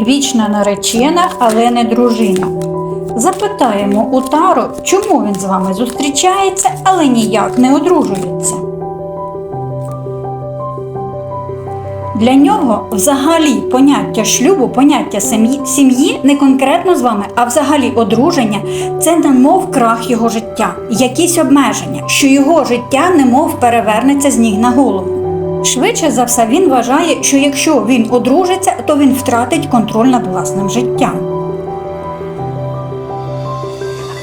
Вічна наречена, але не дружина. Запитаємо у Тару, чому він з вами зустрічається, але ніяк не одружується. Для нього взагалі поняття шлюбу, поняття сім'ї не конкретно з вами, а взагалі одруження це немов крах його життя, якісь обмеження, що його життя немов перевернеться з ніг на голову. Швидше за все, він вважає, що якщо він одружиться, то він втратить контроль над власним життям.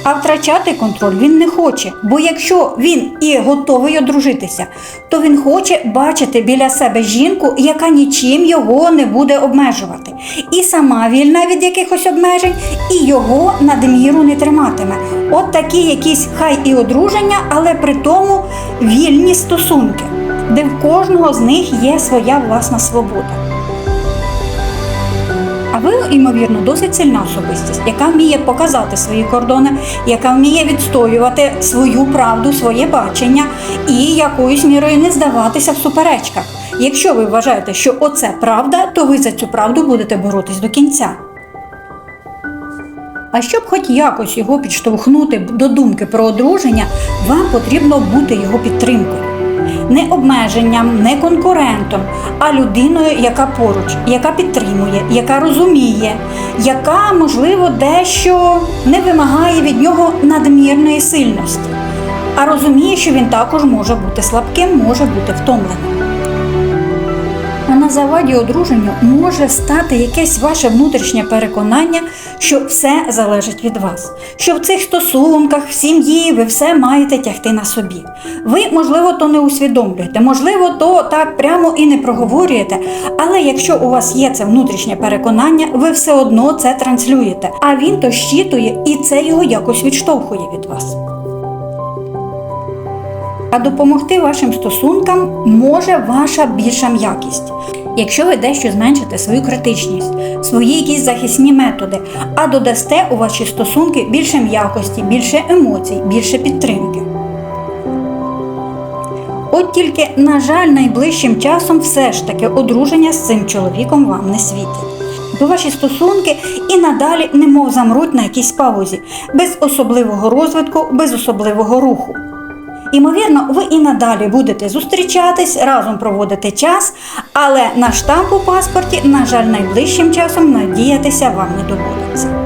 А втрачати контроль він не хоче, бо якщо він і готовий одружитися, то він хоче бачити біля себе жінку, яка нічим його не буде обмежувати, і сама вільна від якихось обмежень, і його надміру не триматиме. От такі якісь хай і одруження, але при тому вільні стосунки, де в кожного з них є своя власна свобода. А ви, ймовірно, досить сильна особистість, яка вміє показати свої кордони, яка вміє відстоювати свою правду, своє бачення і якоюсь мірою не здаватися в суперечках. Якщо ви вважаєте, що оце правда, то ви за цю правду будете боротись до кінця. А щоб хоч якось його підштовхнути до думки про одруження, вам потрібно бути його підтримкою. Не обмеженням, не конкурентом, а людиною, яка поруч, яка підтримує, яка розуміє, яка, можливо, дещо не вимагає від нього надмірної сильності, а розуміє, що він також може бути слабким, може бути втомленим. А на заваді одруженню може стати якесь ваше внутрішнє переконання, що все залежить від вас, що в цих стосунках, в сім'ї ви все маєте тягти на собі. Ви, можливо, то не усвідомлюєте, можливо, то так прямо і не проговорюєте, але якщо у вас є це внутрішнє переконання, ви все одно це транслюєте, а він то щитує і це його якось відштовхує від вас. А допомогти вашим стосункам може ваша більша м'якість. Якщо ви дещо зменшите свою критичність, свої якісь захисні методи, а додасте у ваші стосунки більше м'якості, більше емоцій, більше підтримки. От тільки, на жаль, найближчим часом все ж таки одруження з цим чоловіком вам не світить. Бо ваші стосунки і надалі немов замруть на якійсь паузі, без особливого розвитку, без особливого руху. Імовірно, ви і надалі будете зустрічатись, разом проводити час, але на штамп у паспорті, на жаль, найближчим часом надіятися вам не доводиться.